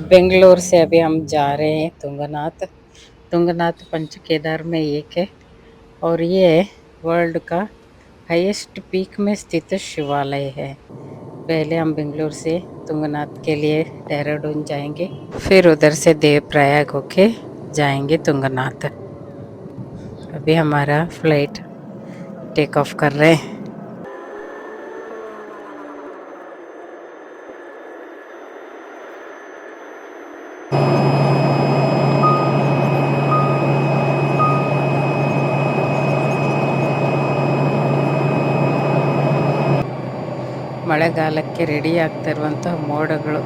बेंगलोर से अभी हम जा रहे हैं तुंगनाथ। तुंगनाथ पंच केदार में एक है और ये वर्ल्ड का हाईएस्ट पीक में स्थित शिवालय है। पहले हम बेंगलोर से तुंगनाथ के लिए देहरादून जाएँगे, फिर उधर से देव प्रयाग होके जाएँगे तुंगनाथ। अभी हमारा फ़्लाइट टेक ऑफ़ कर रहे हैं। ಮಳೆಗಾಲಕ್ಕೆ ರೆಡಿ ಆಗ್ತಾ ಇರುವಂತಹ ಮೋಡಗಳು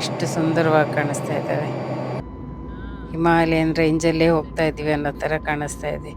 ಎಷ್ಟು ಸುಂದರವಾಗಿ ಕಾಣಿಸ್ತಾ ಇದ್ದಾವೆ. ಹಿಮಾಲಯನ್ ರೇಂಜಲ್ಲೇ ಹೋಗ್ತಾ ಇದ್ದೀವಿ ಅನ್ನೋ ಥರ ಕಾಣಿಸ್ತಾ ಇದೆ.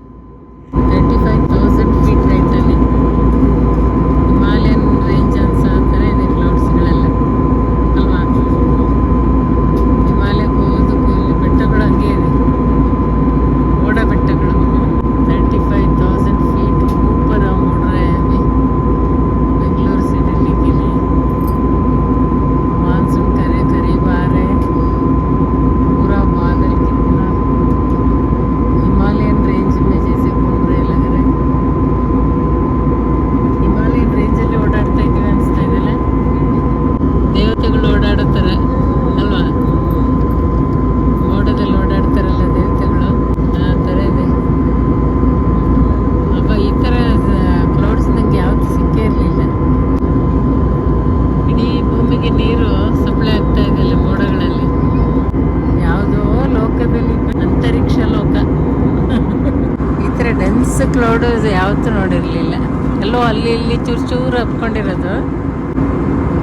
ಡೆನ್ಸ್ ಕ್ಲೌಡ್ ಯಾವತ್ತೂ ನೋಡಿರಲಿಲ್ಲ. ಎಲ್ಲೋ ಅಲ್ಲಿ ಇಲ್ಲಿ ಚೂರು ಚೂರು ಹಬ್ಕೊಂಡಿರೋದು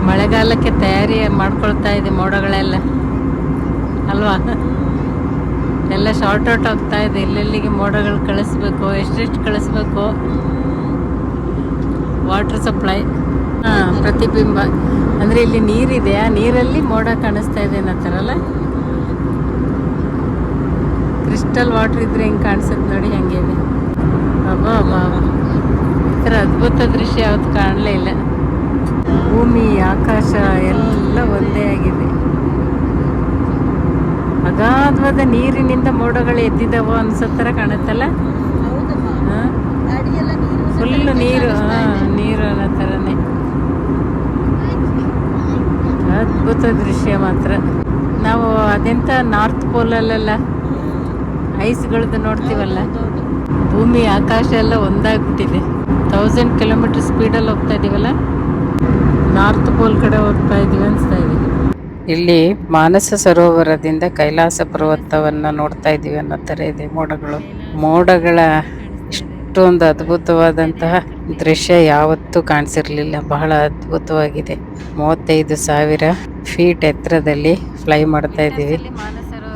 ಮಳೆಗಾಲಕ್ಕೆ ತಯಾರಿ ಮಾಡ್ಕೊಳ್ತಾ ಇದೆ ಮೋಡಗಳೆಲ್ಲ. ಅಲ್ವಾ? ಎಲ್ಲ ಶಾರ್ಟ್ ಔಟ್ ಆಗ್ತಾ ಇದೆ. ಎಲ್ಲೆಲ್ಲಿಗೆ ಮೋಡಗಳು ಕಳಿಸ್ಬೇಕು ಎಷ್ಟೆಷ್ಟು ಕಳಿಸ್ಬೇಕು? ವಾಟರ್ ಸಪ್ಲೈ ಹಾಂ, ಪ್ರತಿಬಿಂಬ. ಅಂದರೆ ಇಲ್ಲಿ ನೀರಿದೆ ಆ ನೀರಲ್ಲಿ ಮೋಡ ಕಾಣಿಸ್ತಾ ಇದೆ ಅನ್ನತ್ತಾರಲ್ಲ ಕ್ರಿಸ್ಟಲ್ ವಾಟರ್ ಇದ್ರೆ ಹೆಂಗೆ ಕಾಣಿಸುತ್ತೆ ನೋಡಿ, ಹಂಗೆ ಥರ ಅದ್ಭುತ ದೃಶ್ಯ ಯಾವತ್ತು ಕಾಣಲೇ ಇಲ್ಲ. ಭೂಮಿ, ಆಕಾಶ ಎಲ್ಲ ಒಂದೇ ಆಗಿದೆ. ಅಗಾಧವಾದ ನೀರಿನಿಂದ ಮೋಡಗಳು ಎದ್ದಿದ್ದಾವೋ ಅನ್ಸೋ ಥರ ಕಾಣುತ್ತಲ್ಲ ಫುಲ್ಲು ನೀರು ನೀರು ಅನ್ನೋ ಥರನೇ ಅದ್ಭುತ ದೃಶ್ಯ ಮಾತ್ರ. ನಾವು ಅದೆಂತ ನಾರ್ತ್ ಪೋಲಲ್ಲೆಲ್ಲ ಐಸ್ಗಳದ್ದು ನೋಡ್ತೀವಲ್ಲ? ಭೂಮಿ ಆಕಾಶ ಎಲ್ಲ ಒಂದಾಗ್ಬಿಟ್ಟಿದೆ. ತೌಸಂಡ್ ಕಿಲೋಮೀಟರ್ ಸ್ಪೀಡಲ್ಲಿ ಹೋಗ್ತಾ ಇದ್ದೀವಲ್ಲ ನಾರ್ತ್ ಪೋಲ್ ಕಡೆ ಹೋಗ್ತಾ ಇದ್ದೀವಿ ಅನಿಸ್ತಾ ಇದ್ದೀವಿ ಇಲ್ಲಿ ಮಾನಸ ಸರೋವರದಿಂದ ಕೈಲಾಸ ಪರ್ವತವನ್ನು ನೋಡ್ತಾ ಇದ್ದೀವಿ ಅನ್ನೋ ಥರ ಇದೆ ಮೋಡಗಳು. ಮೋಡಗಳ ಇಷ್ಟೊಂದು ಅದ್ಭುತವಾದಂತಹ ದೃಶ್ಯ ಯಾವತ್ತೂ ಕಾಣಿಸಿರ್ಲಿಲ್ಲ. ಬಹಳ ಅದ್ಭುತವಾಗಿದೆ. ಮೂವತ್ತೈದು ಸಾವಿರ ಫೀಟ್ ಎತ್ತರದಲ್ಲಿ ಫ್ಲೈ ಮಾಡ್ತಾ ಇದ್ದೀವಿ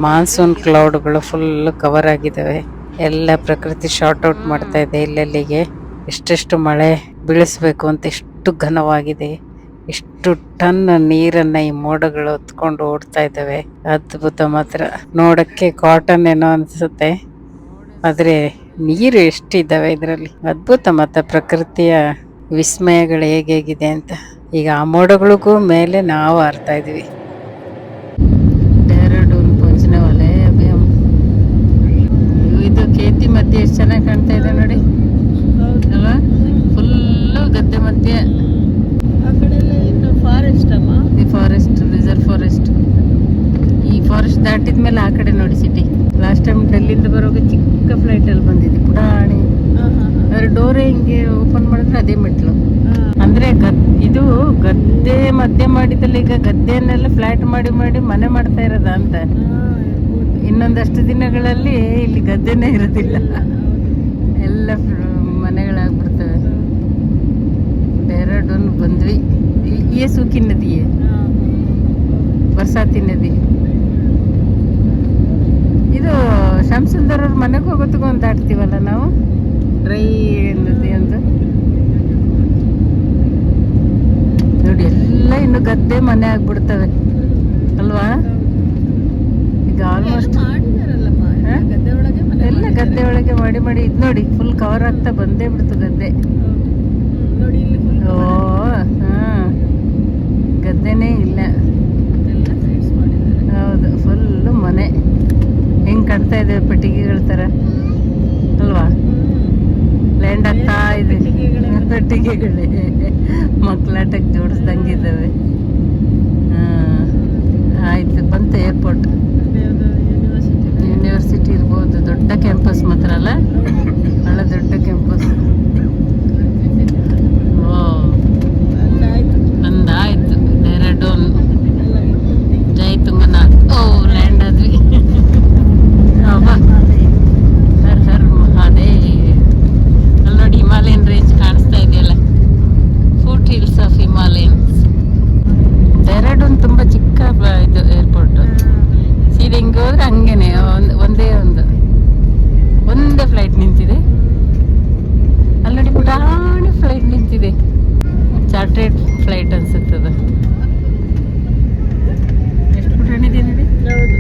ಮಾನ್ಸೂನ್ ಕ್ಲೌಡ್ಗಳು ಫುಲ್ ಕವರ್ ಆಗಿದ್ದಾವೆ ಎಲ್ಲ ಪ್ರಕೃತಿ ಶಾರ್ಟ್ ಔಟ್ ಮಾಡ್ತಾ ಇದೆ ಇಲ್ಲೆಲ್ಲಿಗೆ. ಎಷ್ಟೆಷ್ಟು ಮಳೆ ಬೀಳಿಸ್ಬೇಕು ಅಂತ ಎಷ್ಟು ಘನವಾಗಿದೆ. ಎಷ್ಟು ಟನ್ ನೀರನ್ನ ಈ ಮೋಡಗಳು ಹೊತ್ಕೊಂಡು ಓಡ್ತಾ ಇದ್ದಾವೆ. ಅದ್ಭುತ ಮಾತ್ರ. ನೋಡಕ್ಕೆ ಕಾಟನ್ ಏನೋ ಅನ್ಸುತ್ತೆ. ಆದ್ರೆ ನೀರು ಎಷ್ಟಿದ್ದಾವೆ ಇದರಲ್ಲಿ? ಅದ್ಭುತ ಮತ್ತೆ ಪ್ರಕೃತಿಯ ವಿಸ್ಮಯಗಳು ಹೇಗೇಗಿದೆ ಅಂತ. ಈಗ ಆ ಮೋಡಗಳಿಗೂ ಮೇಲೆ ನಾವು ಆರ್ತಾ ಇದೀವಿ ಮಧ್ಯೆ ಎಷ್ಟು ಚೆನ್ನಾಗಿ ಕಾಣ್ತಾ ಇದೆ ನೋಡಿ. ಅಲ್ವಾ? ಫುಲ್ಲು ಗದ್ದೆ ಮಧ್ಯೆ ಈ ಫಾರೆಸ್ಟ್ ರಿಸರ್ವ್ ಫಾರೆಸ್ಟ್ ಈ ಫಾರೆಸ್ಟ್ ದಾಟಿದ ಮೇಲೆ ಆ ಕಡೆ ನೋಡಿ ಸಿಟಿ ಲಾಸ್ಟ್ ಟೈಮ್ ಡೆಲ್ಲಿಂದ ಬರೋವಾಗ ಚಿಕ್ಕ ಫ್ಲೈಟ್ ಅಲ್ಲಿ ಬಂದಿದ್ದೆ ಪುರಾಣಿ. ಅದ್ರ ಡೋರೇ ಹಿಂಗೆ ಓಪನ್ ಮಾಡಿದ್ರೆ ಅದೇ ಮೆಟ್ಲು. ಅಂದ್ರೆ ಗದ್ ಇದು ಗದ್ದೆ ಮಧ್ಯೆ ಮಾಡಿದಲ್ಲಿ ಈಗ ಗದ್ದೆಯನ್ನೆಲ್ಲ ಫ್ಲಾಟ್ ಮಾಡಿ ಮಾಡಿ ಮನೆ ಮಾಡ್ತಾ ಇರೋದ ಅಂತ. ಇನ್ನೊಂದಷ್ಟು ದಿನಗಳಲ್ಲಿ ಇಲ್ಲಿ ಗದ್ದೆನೇ ಇರೋದಿಲ್ಲ. ಎಲ್ಲ ಮನೆಗಳಾಗ್ಬಿಡ್ತವೆ. ಡೆಹರಾಡೂನ್ ಬಂದ್ವಿ. ಈ- ಸೂಕಿ ನದಿಯೇ. ಬರ್ಸಾತಿ ನದಿ. ಇದು ಶ್ಯಾಮಸುಂದರ್ ಅವ್ರ ಮನೆಗೆ ಹೋಗೋದಕ್ಕೂ ಒಂದು ದಾಟ್ತೀವಲ್ಲ ನಾವು? ಡ್ರೈ ನದಿ ಅಂತ. ನೋಡಿ, ಎಲ್ಲ ಇನ್ನು ಗದ್ದೆ ಮನೆ ಆಗ್ಬಿಡ್ತವೆ. ಅಲ್ವಾ? ಎಲ್ಲ ಗದ್ದೆ ಒಳಗೆ ಮಾಡಿ ಮಾಡಿ ಇದು ನೋಡಿ ಫುಲ್ ಕವರ್ ಆಗ್ತಾ ಬಂದೇ ಬಿಡ್ತು ಗದ್ದೆ. ಓ ಹಾ. ಗದ್ದೆನೇ ಇಲ್ಲ. ಹೌದು ಫುಲ್ಲು ಮನೆ. ಹೆಂಗ್ ಕಟ್ತಾ ಇದೆ ಪೆಟ್ಟಿಗೆಗಳ ತರ? ಅಲ್ವಾ? ಲ್ಯಾಂಡ್ ಆಗ್ತಾ ಇದೆ. ಪೆಟ್ಟಿಗೆಗಳೇ. ಮಕ್ಕಳಾಟಕ್ಕೆ ಜೋಡಿಸ್ದಂಗಿದ್ದಾವೆ ಚಾರ್ಟೆಡ್ ಫ್ಲೈಟ್ ಅನ್ಸುತ್ತದ ಎಷ್ಟು ಪುಟಾಣಿ ಇದೆ ನೋಡಿ ಹೌದು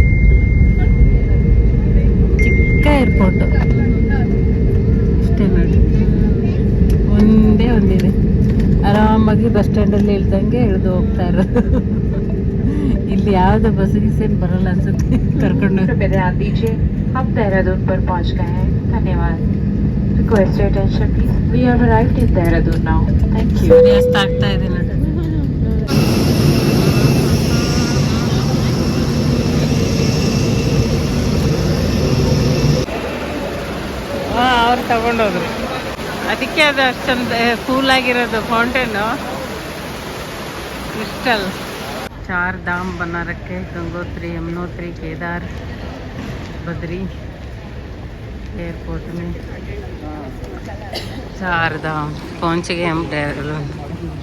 ಚಿಕ್ಕ ಏರ್ಪೋರ್ಟ್ ಇಷ್ಟೇ ನೋಡಿ ಒಂದೇ ಒಂದಿದೆ ಆರಾಮಾಗಿ ಬಸ್ ಸ್ಟ್ಯಾಂಡಲ್ಲಿ ಇಳ್ದಂಗೆ ಇಳಿದು ಹೋಗ್ತಾ ಇರೋದು ಇಲ್ಲಿ ಯಾವ್ದು ಬಸ್ ಗಿಸೇನು ಬರಲ್ಲ ಅನ್ಸುತ್ತೆ ಕರ್ಕೊಂಡು कृपया ध्यान दीजिए हम देहरादून पर पहुंच गए हैं धन्यवाद request your attention please. We have arrived in Dehradun now. Thank you. ಆಗ್ತಾ ಇದೆಲ್ಲ ಅವ್ರು ತಗೊಂಡೋದ್ರು. ಅದಕ್ಕೆ ಅದು ಅಷ್ಟು ಚಂದ ಕೂಲ್ ಆಗಿರೋದು ಫೌಂಟೇನು ಕ್ರಿಸ್ಟಲ್ ಚಾರ್ ಧಾಮ್ ಬನಾರಕ್ಕೆ ಗಂಗೋತ್ರಿ ಯಮುನೋತ್ರಿ ಕೇದಾರ್ ಬದ್ರಿ एयरपोर्ट में चार धाम पहुंच गए हम देहरादून